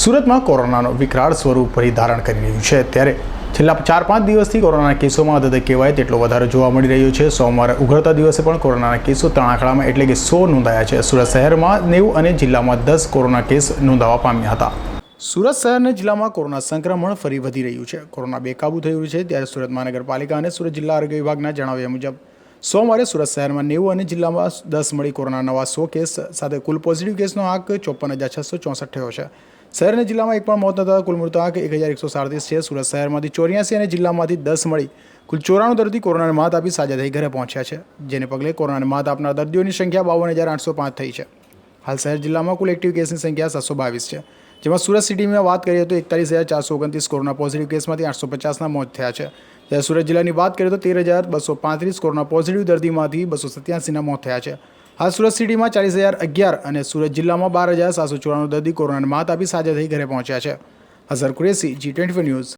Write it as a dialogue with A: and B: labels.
A: સુરતમાં કોરોનાનો વિકરાળ સ્વરૂપ ફરી ધારણ કરી રહ્યું છે. ત્યારે છેલ્લા ચાર પાંચ દિવસથી કોરોનાના કેસોમાં અદદ કહેવાય તેટલો વધારો જોવા મળી રહ્યો છે. સોમવારે ઉઘડતા દિવસે પણ કોરોનાના કેસો ત્રણ એટલે કે સો નોંધાયા છે. સુરત શહેરમાં નેવું અને જિલ્લામાં દસ કોરોના કેસ નોંધાવા પામ્યા હતા. સુરત શહેરના જિલ્લામાં કોરોના સંક્રમણ ફરી વધી રહ્યું છે. કોરોના બેકાબૂ થઈ રહ્યું છે. ત્યારે સુરત મહાનગરપાલિકા અને સુરત જિલ્લા આરોગ્ય વિભાગના જણાવ્યા મુજબ સોમવારે સુરત શહેરમાં નેવું અને જિલ્લામાં દસ મળી કોરોના નવા સો કેસ સાથે કુલ પોઝિટિવ કેસનો આંક ચોપન હજાર છસો ચોસઠ થયો છે. શહેર અને જિલ્લામાં એક પણ મોત ન થતા કુલ મૃતાંક એક હજાર એકસો સાડત્રીસ છે. સુરત શહેરમાંથી ચોર્યાસી અને જિલ્લામાંથી દસ મળી કુલ ચોરાણું દર્દી કોરોનાને માત આપી સાજા થઈ ઘરે પહોંચ્યા છે, જેને પગલે કોરોનાને માત આપનાર દર્દીઓની સંખ્યા બાવન હજાર આઠસો પાંચ થઈ છે. હાલ શહેર જિલ્લામાં કુલ એક્ટિવ કેસની સંખ્યા સાતસો બાવીસ છે, જેમાં સુરત સિટીમાં વાત કરીએ તો એકતાલીસ હજાર ચારસો ઓગણત્રીસ કોરોના પોઝિટિવ કેસમાંથી આઠસો પચાસના મોત થયા છે. જ્યારે સુરત જિલ્લાની વાત કરીએ તો તેર હજાર બસો પાંત્રીસ કોરોના પોઝિટિવ દર્દીમાંથી બસો સત્યાસીના મોત થયા છે. હાલ સુરત સિટીમાં ચાલીસ હજાર અગિયાર અને સુરત જિલ્લામાં બાર હજાર સાતસો ચોરાણું દર્દી કોરોનાને માત આપી સાજા થઈ ઘરે પહોંચ્યા છે. Hazar Qureshi ji twenty news